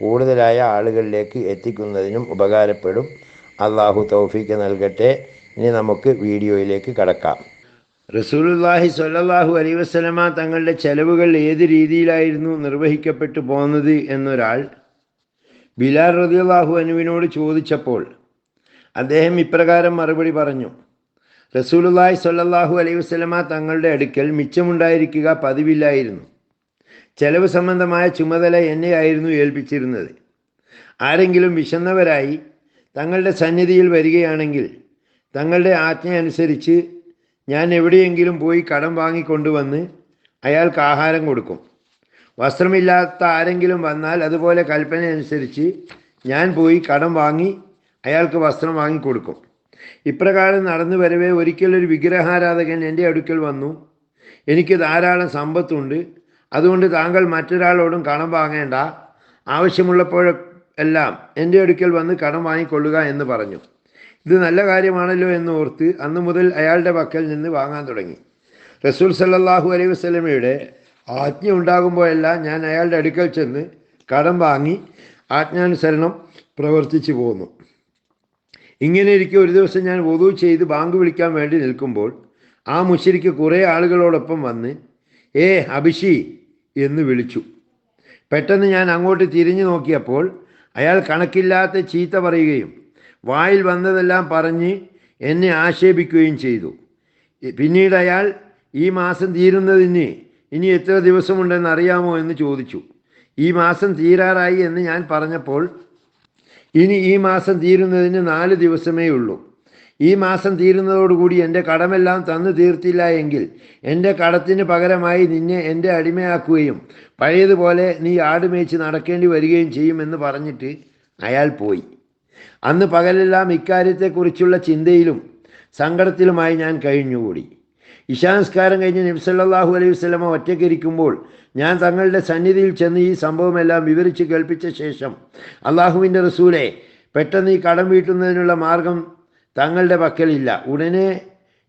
കൂടുതലായ ആളുകളിലേക്ക് എത്തിക്കുന്നതിനും ഉപകാരപ്പെടും. അള്ളാഹു തൗഫീക്ക് നൽകട്ടെ. ഇനി നമുക്ക് വീഡിയോയിലേക്ക് കടക്കാം. റസൂലുല്ലാഹി സ്വല്ലല്ലാഹു അലൈ വസ്ലമ തങ്ങളുടെ ചെലവുകൾ ഏത് രീതിയിലായിരുന്നു നിർവഹിക്കപ്പെട്ടു പോകുന്നത് എന്നൊരാൾ ബിലാൽ റതിയല്ലാഹു അനുവിനോട് ചോദിച്ചപ്പോൾ അദ്ദേഹം ഇപ്രകാരം മറുപടി പറഞ്ഞു. റസൂലുല്ലാഹി സ്വല്ലല്ലാഹു അലൈഹി വസ്ലമ തങ്ങളുടെ അടുക്കൽ മിച്ചമുണ്ടായിരിക്കുക പതിവില്ലായിരുന്നു. ചെലവ് സംബന്ധമായ ചുമതല എന്നെയായിരുന്നു ഏൽപ്പിച്ചിരുന്നത്. ആരെങ്കിലും വിശന്നവരായി തങ്ങളുടെ സന്നിധിയിൽ വരികയാണെങ്കിൽ തങ്ങളുടെ ആജ്ഞ അനുസരിച്ച് ഞാൻ എവിടെയെങ്കിലും പോയി കടം വാങ്ങിക്കൊണ്ടുവന്ന് അയാൾക്ക് ആഹാരം കൊടുക്കും. വസ്ത്രമില്ലാത്ത ആരെങ്കിലും വന്നാൽ അതുപോലെ കൽപ്പന അനുസരിച്ച് ഞാൻ പോയി കടം വാങ്ങി അയാൾക്ക് വസ്ത്രം വാങ്ങിക്കൊടുക്കും. ഇപ്രകാരം നടന്നു വരവേ ഒരിക്കലൊരു വിഗ്രഹാരാധകൻ എന്റെ അടുക്കൽ വന്നു. എനിക്ക് ധാരാളം സമ്പത്തുണ്ട്. അതുകൊണ്ട് താങ്കൾ മറ്റൊരാളോടും കടം വാങ്ങേണ്ട ആവശ്യമുള്ളപ്പോഴെല്ലാം എന്റെ അടുക്കൽ വന്ന് കടം വാങ്ങിക്കൊള്ളുക എന്ന് പറഞ്ഞു. ഇത് നല്ല കാര്യമാണല്ലോ എന്ന് ഓർത്ത് അന്നു മുതൽ അയാളുടെ പക്കൽ നിന്ന് വാങ്ങാൻ തുടങ്ങി. റസൂൽ സല്ലാഹു അലൈഹി വസ്ലമയുടെ ആജ്ഞ ഉണ്ടാകുമ്പോഴെല്ലാം ഞാൻ അയാളുടെ അടുക്കൽ ചെന്ന് കടം വാങ്ങി ആജ്ഞാനുസരണം പ്രവർത്തിച്ചു പോന്നു. ഇങ്ങനെ ഇരിക്കെ ഒരു ദിവസം ഞാൻ വധു ചെയ്ത് ബാങ്ക് വിളിക്കാൻ വേണ്ടി നിൽക്കുമ്പോൾ ആ മുശരിക്ക് കുറേ ആളുകളോടൊപ്പം വന്ന് ഏ അഭിഷി എന്ന് വിളിച്ചു. പെട്ടെന്ന് ഞാൻ അങ്ങോട്ട് തിരിഞ്ഞു നോക്കിയപ്പോൾ അയാൾ കണക്കില്ലാത്ത ചീത്ത പറയുകയും വായിൽ വന്നതെല്ലാം പറഞ്ഞ് എന്നെ ആക്ഷേപിക്കുകയും ചെയ്തു. പിന്നീട് അയാൾ ഈ മാസം തീരുന്നതിന് ഇനി എത്ര ദിവസമുണ്ടെന്ന് അറിയാമോ? എന്ന് ചോദിച്ചു. ഈ മാസം തീരാറായി എന്ന് ഞാൻ പറഞ്ഞപ്പോൾ ഇനി ഈ മാസം തീരുന്നതിന് നാല് ദിവസമേ ഉള്ളൂ. ഈ മാസം തീരുന്നതോടുകൂടി എന്റെ കടമെല്ലാം തന്നു തീർത്തില്ല എങ്കിൽ എന്റെ കടത്തിന് പകരമായി നിന്നെ എന്റെ അടിമയാക്കുകയും പഴയതുപോലെ നീ ആടുമേച്ച് നടക്കേണ്ടി വരികയും ചെയ്യുമെന്ന് പറഞ്ഞിട്ട് അയാൾ പോയി. അന്ന് പകലെല്ലാം ഇക്കാര്യത്തെക്കുറിച്ചുള്ള ചിന്തയിലും സങ്കടത്തിലുമായി ഞാൻ കഴിഞ്ഞുകൂടി. ഇശാനസ്കാരം കഴിഞ്ഞ് നബ്സല്ലാഹു അലൈഹി വസ്ലമ ഒറ്റയ്ക്കിരിക്കുമ്പോൾ ഞാൻ തങ്ങളുടെ സന്നിധിയിൽ ചെന്ന് ഈ സംഭവമെല്ലാം വിവരിച്ച് കേൾപ്പിച്ച ശേഷം അള്ളാഹുവിന്റെ റസൂലെ പെട്ടെന്ന് ഈ കടം വീട്ടുന്നതിനുള്ള മാർഗം തങ്ങളുടെ പക്കലില്ല. ഉടനെ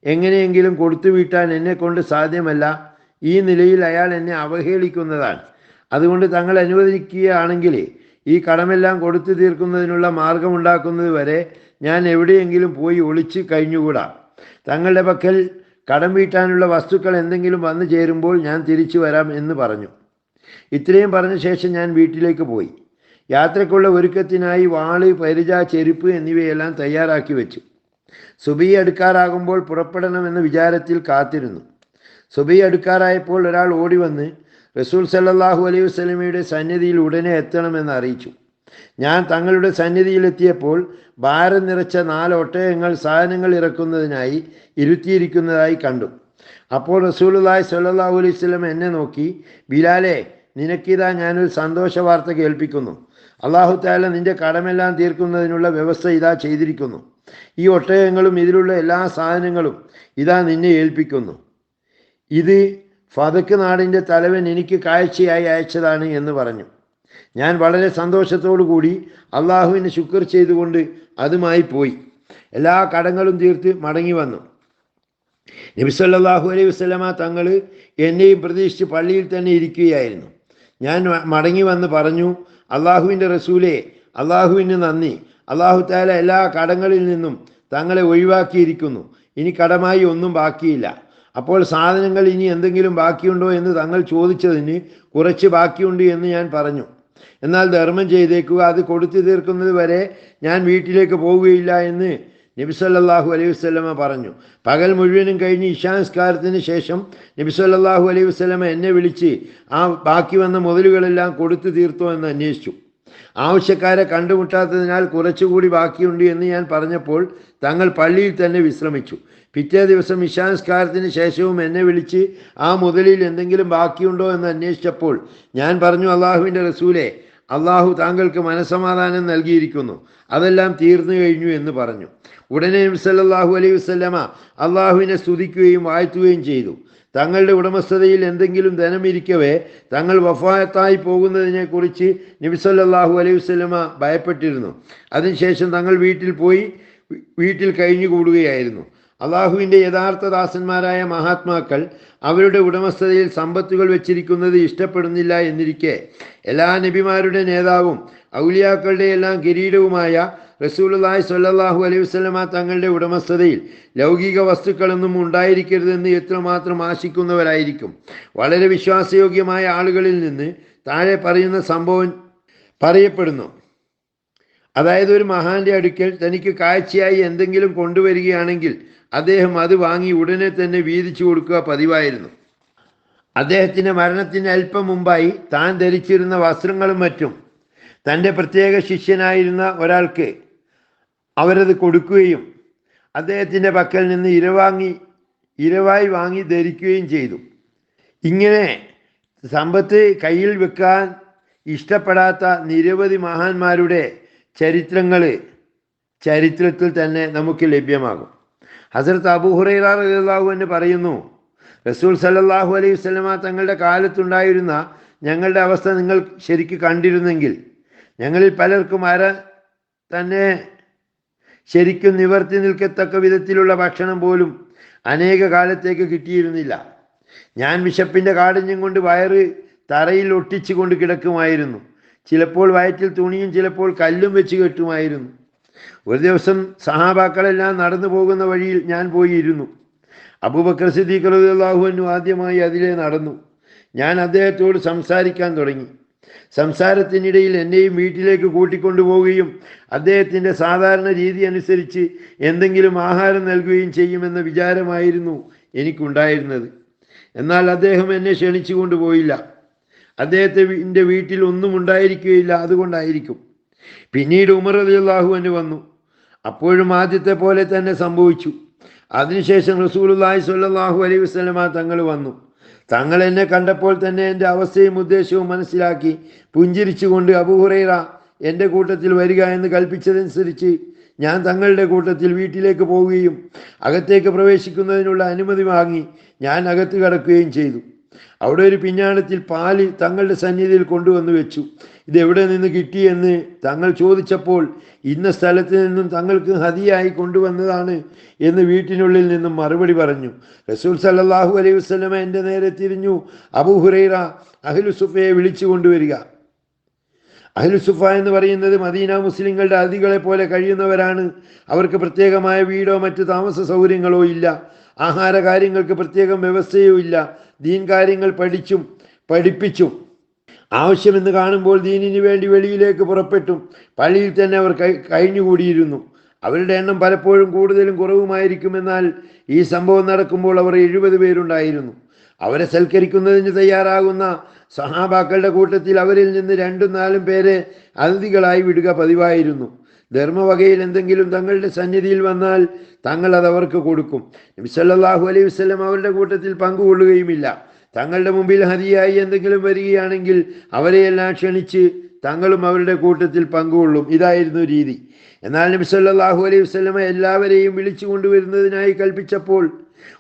എങ്ങനെയെങ്കിലും കൊടുത്തു വീട്ടാൻ എന്നെ കൊണ്ട് സാധ്യമല്ല. ഈ നിലയിൽ അയാൾ എന്നെ അവഹേളിക്കുന്നതാണ്. അതുകൊണ്ട് തങ്ങൾ അനുവദിക്കുകയാണെങ്കിൽ ഈ കടമെല്ലാം കൊടുത്തു തീർക്കുന്നതിനുള്ള മാർഗമുണ്ടാക്കുന്നത് വരെ ഞാൻ എവിടെയെങ്കിലും പോയി ഒളിച്ച് കഴിഞ്ഞുകൂടാ. തങ്ങളുടെ പക്കൽ കടം വീട്ടാനുള്ള വസ്തുക്കൾ എന്തെങ്കിലും വന്നു ചേരുമ്പോൾ ഞാൻ തിരിച്ചു വരാം എന്ന് പറഞ്ഞു. ഇത്രയും പറഞ്ഞ ശേഷം ഞാൻ വീട്ടിലേക്ക് പോയി. യാത്രക്കുള്ള ഒരുക്കത്തിനായി വാൾ പരിച ചെരുപ്പ് എന്നിവയെല്ലാം തയ്യാറാക്കി വെച്ചു. സുബി അടുക്കാറാകുമ്പോൾ പുറപ്പെടണമെന്ന വിചാരത്തിൽ കാത്തിരുന്നു. സുബി അടുക്കാറായപ്പോൾ ഒരാൾ ഓടി വന്ന് റസൂൽ സല്ലാഹു അലൈഹി വസ്ലമയുടെ സന്നിധിയിൽ ഉടനെ എത്തണമെന്ന് അറിയിച്ചു. ഞാൻ തങ്ങളുടെ സന്നിധിയിലെത്തിയപ്പോൾ ഭാരം നിറച്ച നാല് ഒട്ടയങ്ങൾ സാധനങ്ങൾ ഇറക്കുന്നതിനായി ഇരുത്തിയിരിക്കുന്നതായി കണ്ടു. അപ്പോൾ റസൂലുല്ലാഹി സല്ലാഹു അലൈഹി സ്വലം എന്നെ നോക്കി ബിലാലെ നിനക്കിതാ ഞാനൊരു സന്തോഷ വാർത്ത കേൾപ്പിക്കുന്നു. അള്ളാഹു താല നിന്റെ കടമെല്ലാം തീർക്കുന്നതിനുള്ള വ്യവസ്ഥ ഇതാ ചെയ്തിരിക്കുന്നു. ഈ ഒട്ടകങ്ങളും ഇതിലുള്ള എല്ലാ സാധനങ്ങളും ഇതാ നിന്നെ ഏൽപ്പിക്കുന്നു. ഇത് ഫതക്ക് നാടിന്റെ തലവൻ എനിക്ക് കാഴ്ചയായി അയച്ചതാണ് എന്ന് പറഞ്ഞു. ഞാൻ വളരെ സന്തോഷത്തോടു കൂടി അള്ളാഹുവിനെ ശുക്ർ ചെയ്തുകൊണ്ട് അതുമായി പോയി. എല്ലാ കടങ്ങളും തീർത്ത് മടങ്ങി വന്നു. നബിസല്ലാഹു അലൈഹി വസ്ലമ തങ്ങൾ എന്നെയും പ്രതീക്ഷിച്ച് പള്ളിയിൽ തന്നെ ഇരിക്കുകയായിരുന്നു. ഞാൻ മടങ്ങി വന്ന് പറഞ്ഞു അള്ളാഹുവിന്റെ റസൂലെ അള്ളാഹുവിന് നന്ദി. അള്ളാഹു താല എല്ലാ കടങ്ങളിൽ നിന്നും തങ്ങളെ ഒഴിവാക്കിയിരിക്കുന്നു. ഇനി കടമായി ഒന്നും ബാക്കിയില്ല. അപ്പോൾ സാധനങ്ങൾ ഇനി എന്തെങ്കിലും ബാക്കിയുണ്ടോ എന്ന് തങ്ങൾ ചോദിച്ചതിന് കുറച്ച് ബാക്കിയുണ്ട് എന്ന് ഞാൻ പറഞ്ഞു. എന്നാൽ ധർമ്മം ചെയ്തേക്കുക അത് കൊടുത്തു തീർക്കുന്നത് വരെ ഞാൻ വീട്ടിലേക്ക് പോവുകയില്ല എന്ന് നബിസല്ലാഹു അലൈഹി വസ്ലമ പറഞ്ഞു. പകൽ മുഴുവനും കഴിഞ്ഞ് ഇഷാനസ്കാരത്തിന് ശേഷം നബിസല്ലാഹു അലൈഹി വസ്ലമ എന്നെ വിളിച്ച് ആ ബാക്കി വന്ന മുതലുകളെല്ലാം കൊടുത്തു തീർത്തോ എന്ന് അന്വേഷിച്ചു. ആവശ്യക്കാരെ കണ്ടുമുട്ടാത്തതിനാൽ കുറച്ചുകൂടി ബാക്കിയുണ്ട് എന്ന് ഞാൻ പറഞ്ഞപ്പോൾ തങ്ങൾ പള്ളിയിൽ തന്നെ വിശ്രമിച്ചു. പിറ്റേ ദിവസം ഇഷാൻസ്കാരത്തിന് ശേഷവും എന്നെ വിളിച്ച് ആ മുതലിൽ എന്തെങ്കിലും ബാക്കിയുണ്ടോ? എന്ന് അന്വേഷിച്ചപ്പോൾ ഞാൻ പറഞ്ഞു അള്ളാഹുവിന്റെ റസൂലെ അള്ളാഹു താങ്കൾക്ക് മനസമാധാനം നൽകിയിരിക്കുന്നു. അതെല്ലാം തീർന്നു കഴിഞ്ഞു എന്ന് പറഞ്ഞു. ഉടനെ സല്ലല്ലാഹു അലൈഹി വസ്ലമ അള്ളാഹുവിനെ സ്തുതിക്കുകയും വാഴ്ത്തുകയും ചെയ്തു. തങ്ങളുടെ ഉടമസ്ഥതയിൽ എന്തെങ്കിലും ധനമിരിക്കവേ തങ്ങൾ വഫായത്തായി പോകുന്നതിനെക്കുറിച്ച് നബി സല്ലല്ലാഹു അലൈഹി വസല്ലമ ഭയപ്പെട്ടിരുന്നു. അതിനുശേഷം തങ്ങൾ വീട്ടിൽ പോയി വീട്ടിൽ കഴിഞ്ഞുകൂടുകയായിരുന്നു. അള്ളാഹുവിന്റെ യഥാർത്ഥ ദാസന്മാരായ മഹാത്മാക്കൾ അവരുടെ ഉടമസ്ഥതയിൽ സമ്പത്തുകൾ വെച്ചിരിക്കുന്നത് ഇഷ്ടപ്പെടുന്നില്ല എന്നിരിക്കെ എല്ലാ നബിമാരുടെ നേതാവും ഔലിയാക്കളുടെ എല്ലാം കിരീടവുമായ റസൂലുള്ളാഹി സ്വല്ലല്ലാഹു അലൈഹി വസല്ലമ തങ്ങളുടെ ഉടമസ്ഥതയിൽ ലൗകിക വസ്തുക്കളൊന്നും ഉണ്ടായിരിക്കരുതെന്ന് എത്രമാത്രം ആശിക്കുന്നവരായിരിക്കും. വളരെ വിശ്വാസയോഗ്യമായ ആളുകളിൽ നിന്ന് താഴെ പറയുന്ന സംഭവം പറയപ്പെടുന്നു. അതായത് ഒരു മഹാന്റെ അടുക്കൽ തനിക്ക് കാഴ്ചയായി എന്തെങ്കിലും കൊണ്ടുവരികയാണെങ്കിൽ അദ്ദേഹം അത് വാങ്ങി ഉടനെ തന്നെ വീതിച്ചു കൊടുക്കുക പതിവായിരുന്നു. അദ്ദേഹത്തിന്റെ മരണത്തിന് അല്പം മുമ്പായി താൻ ധരിച്ചിരുന്ന വസ്ത്രങ്ങളും മറ്റും തന്റെ പ്രത്യേക ശിഷ്യനായിരുന്ന ഒരാൾക്ക് അവരത് കൊടുക്കുകയും അദ്ദേഹത്തിന്റെ പക്കൽ നിന്ന് ഇരവാങ്ങി ഇരവായി വാങ്ങി ധരിക്കുകയും ചെയ്തു. ഇങ്ങനെ സമ്പത്ത് കയ്യിൽ വെക്കാൻ ഇഷ്ടപ്പെടാത്ത നിരവധി മഹാന്മാരുടെ ചരിത്രങ്ങൾ ചരിത്രത്തിൽ തന്നെ നമുക്ക് ലഭ്യമാകും. ഹസരത്ത് അബൂഹുറൈറ റളിയല്ലാഹു എന്ന് പറയുന്നു റസൂൽ സല്ലല്ലാഹു അലൈഹി വസല്ലമ തങ്ങളുടെ കാലത്തുണ്ടായിരുന്ന ഞങ്ങളുടെ അവസ്ഥ നിങ്ങൾ ശരിക്ക് കണ്ടിരുന്നെങ്കിൽ ഞങ്ങളിൽ പലർക്കും അര തന്നെ ശരിക്കും നിവർത്തി നിൽക്കത്തക്ക വിധത്തിലുള്ള ഭക്ഷണം പോലും അനേക കാലത്തേക്ക് കിട്ടിയിരുന്നില്ല. ഞാൻ വിശപ്പിന്റെ കാഠിന്യം കൊണ്ട് വയറ് തറയിൽ ഒട്ടിച്ചു കൊണ്ട് കിടക്കുമായിരുന്നു. ചിലപ്പോൾ വയറ്റിൽ തുണിയും ചിലപ്പോൾ കല്ലും വെച്ച് കെട്ടുമായിരുന്നു. ഒരു ദിവസം സഹാബാക്കളെല്ലാം നടന്നു പോകുന്ന വഴിയിൽ ഞാൻ പോയിരുന്നു. അബൂബക്കർ സിദ്ദീഖ് റളിയല്ലാഹു ആദ്യമായി അതിലെ നടന്നു. ഞാൻ അദ്ദേഹത്തോട് സംസാരിക്കാൻ തുടങ്ങി. സംസാരത്തിനിടയിൽ എന്നെയും വീട്ടിലേക്ക് കൂട്ടിക്കൊണ്ടുപോവുകയും അദ്ദേഹത്തിന്റെ സാധാരണ രീതി അനുസരിച്ച് എന്തെങ്കിലും ആഹാരം നൽകുകയും ചെയ്യുമെന്ന വിചാരമായിരുന്നു എനിക്കുണ്ടായിരുന്നത്. എന്നാൽ അദ്ദേഹം എന്നെ ക്ഷണിച്ചു കൊണ്ടുപോയില്ല അദ്ദേഹത്തെ എന്റെ വീട്ടിൽ ഒന്നും ഉണ്ടായിരിക്കുകയില്ല അതുകൊണ്ടായിരിക്കും. പിന്നീട് ഉമർ അലി അള്ളാഹുവിന് വന്നു. അപ്പോഴും ആദ്യത്തെ പോലെ തന്നെ സംഭവിച്ചു. അതിനുശേഷം റസൂലുള്ളാഹി സ്വല്ലല്ലാഹു അലൈഹി അലൈവിസ്ലമ തങ്ങൾ വന്നു. തങ്ങൾ എന്നെ കണ്ടപ്പോൾ തന്നെ എന്റെ അവസ്ഥയും ഉദ്ദേശവും മനസ്സിലാക്കി പുഞ്ചിരിച്ചുകൊണ്ട് അബുഹുറൈറ എന്റെ കൂട്ടത്തിൽ വരിക എന്ന് കൽപ്പിച്ചതനുസരിച്ച് ഞാൻ തങ്ങളുടെ കൂട്ടത്തിൽ വീട്ടിലേക്ക് പോവുകയും അകത്തേക്ക് പ്രവേശിക്കുന്നതിനുള്ള അനുമതി വാങ്ങി ഞാൻ അകത്ത് കടക്കുകയും ചെയ്തു. അവിടെ ഒരു പിഞ്ഞാണത്തിൽ പാൽ തങ്ങളുടെ സന്നിധിയിൽ കൊണ്ടുവന്നു വെച്ചു. ഇത് എവിടെ നിന്ന് കിട്ടിയെന്ന് തങ്ങൾ ചോദിച്ചപ്പോൾ ഇന്ന സ്ഥലത്ത് നിന്നും തങ്ങൾക്ക് ഹതിയായി കൊണ്ടുവന്നതാണ് എന്ന് വീട്ടിനുള്ളിൽ നിന്നും മറുപടി പറഞ്ഞു. റസൂൽ സല്ലാഹു അലൈഹി വസ്ലമ എന്റെ നേരെ തിരിഞ്ഞു. അബു ഹുറൈറ അഹ്ലു സുഫയെ വിളിച്ചു കൊണ്ടുവരിക. അഹ്ലു സുഫ എന്ന് പറയുന്നത് മദീന മുസ്ലിങ്ങളുടെ അതികളെ പോലെ കഴിയുന്നവരാണ്. അവർക്ക് പ്രത്യേകമായ വീടോ മറ്റ് താമസ സൗകര്യങ്ങളോ ഇല്ല. ആഹാര കാര്യങ്ങൾക്ക് പ്രത്യേകം വ്യവസ്ഥയോ ഇല്ല. ദീൻ കാര്യങ്ങൾ പഠിച്ചും പഠിപ്പിച്ചും. ആവശ്യമെന്ന് കാണുമ്പോൾ ദീനിന് വേണ്ടി വെളിയിലേക്ക് പുറപ്പെട്ടും. പള്ളിയിൽ തന്നെ അവർ കഴി കഴിഞ്ഞുകൂടിയിരുന്നു. അവരുടെ എണ്ണം പലപ്പോഴും കൂടുതലും കുറവുമായിരിക്കുമെന്നാൽ ഈ സംഭവം നടക്കുമ്പോൾ അവർ എഴുപത് പേരുണ്ടായിരുന്നു. അവരെ സൽക്കരിക്കുന്നതിന് തയ്യാറാകുന്ന സഹാബാക്കളുടെ കൂട്ടത്തിൽ അവരിൽ നിന്ന് രണ്ടും നാലും പേരെ അതിഥികളായി വിടുക പതിവായിരുന്നു. ധർമ്മവകയിൽ എന്തെങ്കിലും തങ്ങളുടെ സന്നിധിയിൽ വന്നാൽ തങ്ങൾ അത് അവർക്ക് കൊടുക്കും. നബി സല്ലല്ലാഹു അലൈഹി വസല്ലം അവരുടെ കൂട്ടത്തിൽ പങ്കുകൊള്ളുകയുമില്ല. തങ്ങളുടെ മുമ്പിൽ ഹരിയായി എന്തെങ്കിലും വരികയാണെങ്കിൽ അവരെയെല്ലാം ക്ഷണിച്ച് തങ്ങളും അവരുടെ കൂട്ടത്തിൽ പങ്കുകൊള്ളും. ഇതായിരുന്നു രീതി. എന്നാൽ നബി സല്ലല്ലാഹു അലൈഹി വസല്ലമ എല്ലാവരെയും വിളിച്ചു കൊണ്ടുവരുന്നതിനായി കൽപ്പിച്ചപ്പോൾ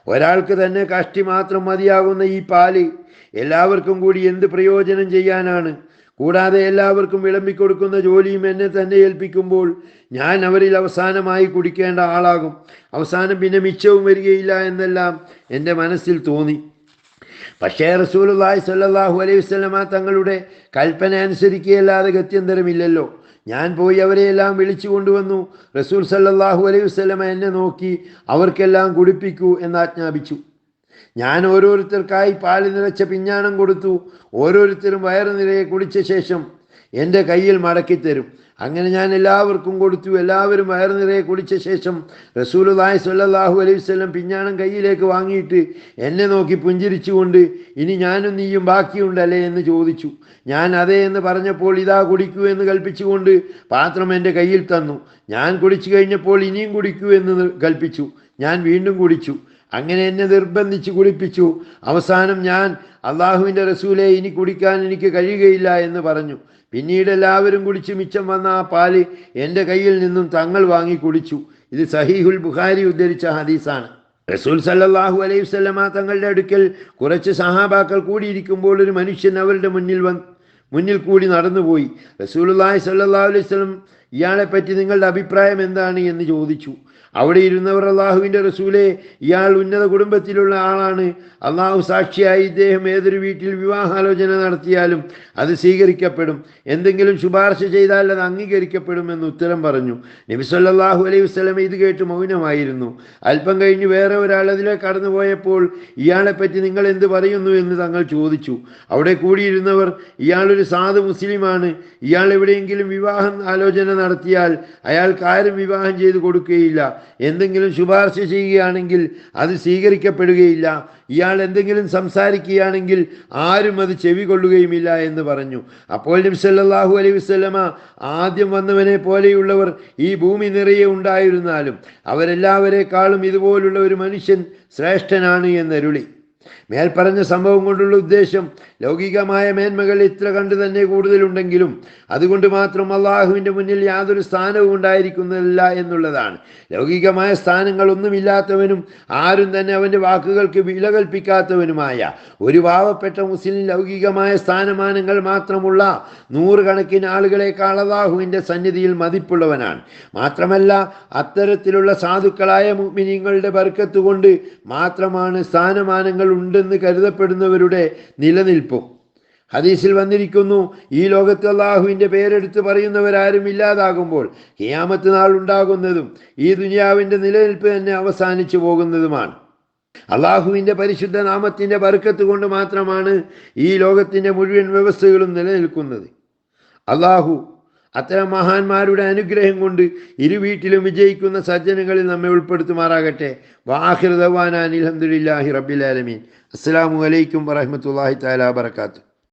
ഒരാൾക്ക് തന്നെ കഷ്ടി മാത്രം മതിയാകുന്ന ഈ പാൽ എല്ലാവർക്കും കൂടി എന്ത് പ്രയോജനം ചെയ്യാനാണ്? കൂടാതെ എല്ലാവർക്കും വിളമ്പിക്കൊടുക്കുന്ന ജോലിയും എന്നെ തന്നെ ഏൽപ്പിക്കുമ്പോൾ ഞാൻ അവരിൽ അവസാനമായി കുടിക്കേണ്ട ആളാകും. അവസാനം പിന്നെ മിച്ചവും വരികയില്ല എന്നെല്ലാം എന്റെ മനസ്സിൽ തോന്നി. പക്ഷേ റസൂലുള്ളാഹി സ്വല്ലല്ലാഹു അലൈഹി വസല്ലമ തങ്ങളുടെ കൽപ്പന അനുസരിക്കുകയല്ലാതെ ഗത്യന്തരമില്ലല്ലോ. ഞാൻ പോയി അവരെയെല്ലാം വിളിച്ചു കൊണ്ടുവന്നു. റസൂൽ സല്ലല്ലാഹു അലൈഹി വസല്ലമ എന്നെ നോക്കി അവർക്കെല്ലാം കുടിപ്പിക്കൂ എന്ന് ആജ്ഞാപിച്ചു. ഞാൻ ഓരോരുത്തർക്കായി പാൽ നിറച്ച പിഞ്ഞാണം കൊടുത്തു. ഓരോരുത്തരും വയറു നിറയെ കുടിച്ച ശേഷം എന്റെ കയ്യിൽ മടക്കിത്തരും അങ്ങനെ ഞാൻ എല്ലാവർക്കും കൊടുത്തു. എല്ലാവരും വയറു നിറയെ കുടിച്ച ശേഷം റസൂലുള്ളാഹി സ്വല്ലല്ലാഹു അലൈഹി വസല്ലം പിഞ്ഞാണം കയ്യിലേക്ക് വാങ്ങിയിട്ട് എന്നെ നോക്കി പുഞ്ചിരിച്ചുകൊണ്ട് ഇനി ഞാനും നീയും ബാക്കിയുണ്ടല്ലേ? എന്ന് ചോദിച്ചു. ഞാൻ അതേ എന്ന് പറഞ്ഞപ്പോൾ ഇതാ കുടിക്കൂ എന്ന് കൽപ്പിച്ചുകൊണ്ട് പാത്രം എന്റെ കയ്യിൽ തന്നു. ഞാൻ കുടിച്ചു കഴിഞ്ഞപ്പോൾ ഇനിയും കുടിക്കൂ എന്ന് കൽപ്പിച്ചു. ഞാൻ വീണ്ടും കുടിച്ചു. അങ്ങനെ എന്നെ നിർബന്ധിച്ച് കുളിപ്പിച്ചു. അവസാനം ഞാൻ അള്ളാഹുവിന്റെ റസൂലെ ഇനി കുടിക്കാൻ എനിക്ക് കഴിയുകയില്ല എന്ന് പറഞ്ഞു. പിന്നീട് എല്ലാവരും കുടിച്ച് മിച്ചം വന്ന ആ പാൽ എന്റെ കയ്യിൽ നിന്നും തങ്ങൾ വാങ്ങി കുടിച്ചു. ഇത് സഹീഹുൽ ബുഖാരി ഉദ്ധരിച്ച ഹദീസാണ്. റസൂൽ സല്ലാഹു അലൈഹി വസല്ലമ തങ്ങളുടെ അടുക്കൽ കുറച്ച് സഹാബാക്കൾ കൂടിയിരിക്കുമ്പോൾ ഒരു മനുഷ്യൻ അവരുടെ മുന്നിൽ വന്ന് മുന്നിൽ കൂടി നടന്നുപോയി. റസൂലുള്ളാഹി സല്ലല്ലാഹു അലൈഹി വസല്ലം ഇയാളെപ്പറ്റി നിങ്ങളുടെ അഭിപ്രായം എന്താണ്? എന്ന് ചോദിച്ചു. അവിടെ ഇരുന്നവർ അള്ളാഹുവിന്റെ റസൂലെ ഇയാൾ ഉന്നത കുടുംബത്തിലുള്ള ആളാണ്. അള്ളാഹു സാക്ഷിയായി ഇദ്ദേഹം ഏതൊരു വീട്ടിൽ വിവാഹാലോചന നടത്തിയാലും അത് സ്വീകരിക്കപ്പെടും. എന്തെങ്കിലും ശുപാർശ ചെയ്താൽ അത് അംഗീകരിക്കപ്പെടുമെന്ന് ഉത്തരം പറഞ്ഞു. നബി സല്ലല്ലാഹു അലൈഹി വസല്ലം ഇത് കേട്ട് മൗനമായിരുന്നു. അല്പം കഴിഞ്ഞ് വേറെ ഒരാൾ അതിലേക്ക് കടന്നുപോയപ്പോൾ ഇയാളെപ്പറ്റി നിങ്ങൾ എന്ത് പറയുന്നു എന്ന് തങ്ങൾ ചോദിച്ചു. അവിടെ കൂടിയിരുന്നവർ ഇയാളൊരു സാധു മുസ്ലിമാണ്. ഇയാൾ എവിടെയെങ്കിലും വിവാഹം ആലോചന നടത്തിയാൽ അയാൾക്ക് ആരും വിവാഹം ചെയ്തു കൊടുക്കുകയില്ല. എന്തെങ്കിലും ശുപാർശ ചെയ്യുകയാണെങ്കിൽ അത് സ്വീകരിക്കപ്പെടുകയില്ല. ഇയാൾ എന്തെങ്കിലും സംസാരിക്കുകയാണെങ്കിൽ ആരും അത് ചെവി കൊള്ളുകയുമില്ല എന്ന് പറഞ്ഞു. അപ്പോൾ നബി സല്ലല്ലാഹു അലൈഹി വസല്ലമ ആദ്യം വന്നവനെ പോലെയുള്ളവർ ഈ ഭൂമി നിറയെ ഉണ്ടായിരുന്നാലും അവരെല്ലാവരെക്കാളും ഇതുപോലുള്ള ഒരു മനുഷ്യൻ ശ്രേഷ്ഠനാണ് എന്നരുളി. മേൽപ്പറഞ്ഞ സംഭവം കൊണ്ടുള്ള ഉദ്ദേശം ലൗകികമായ മേന്മകൾ ഇത്ര കണ്ട് തന്നെ കൂടുതലുണ്ടെങ്കിലും അതുകൊണ്ട് മാത്രം അള്ളാഹുവിന്റെ മുന്നിൽ യാതൊരു സ്ഥാനവും ഉണ്ടായിരിക്കുന്നില്ല എന്നുള്ളതാണ്. ലൗകികമായ സ്ഥാനങ്ങളൊന്നുമില്ലാത്തവനും ആരും തന്നെ അവന്റെ വാക്കുകൾക്ക് വില കൽപ്പിക്കാത്തവനുമായ ഒരു പാവപ്പെട്ട മുസ്ലിം ലൗകികമായ സ്ഥാനമാനങ്ങൾ മാത്രമുള്ള നൂറുകണക്കിന് ആളുകളെക്കാൾ അള്ളാഹുവിന്റെ സന്നിധിയിൽ മതിപ്പുള്ളവനാണ്. മാത്രമല്ല അത്തരത്തിലുള്ള സാധുക്കളായ മുഅ്മിനീങ്ങളുടെ ബർക്കത്തുകൊണ്ട് മാത്രമാണ് സ്ഥാനമാനങ്ങൾ ഉണ്ടെന്ന് കരുതപ്പെടുന്നവരുടെ നിലനിൽപ്പും. ഹദീസിൽ വന്നിരിക്കുന്നു ഈ ലോകത്ത് അള്ളാഹുവിന്റെ പേരെടുത്ത് പറയുന്നവരാരും ഇല്ലാതാകുമ്പോൾ ഹിയാമത്ത് നാൾ ഉണ്ടാകുന്നതും ഈ ദുനിയാവിന്റെ നിലനിൽപ്പ് തന്നെ അവസാനിച്ചു പോകുന്നതുമാണ്. അള്ളാഹുവിന്റെ പരിശുദ്ധ നാമത്തിന്റെ ബർക്കത്ത് കൊണ്ട് മാത്രമാണ് ഈ ലോകത്തിന്റെ മുഴുവൻ വ്യവസ്ഥകളും നിലനിൽക്കുന്നത്. അള്ളാഹു അത്തരം മഹാന്മാരുടെ അനുഗ്രഹം കൊണ്ട് ഇരു വീട്ടിലും വിജയിക്കുന്ന സജ്ജനങ്ങളിൽ നമ്മെ ഉൾപ്പെടുത്തുമാറാകട്ടെ. വാഹിർ ദവാനാൻ അലഹമുല്ലാഹി റബ്ബിലാലമീൻ അസ്സാം വലൈക്കും വറഹമത്തല്ലാഹി താലാ വാബർക്കാത്തു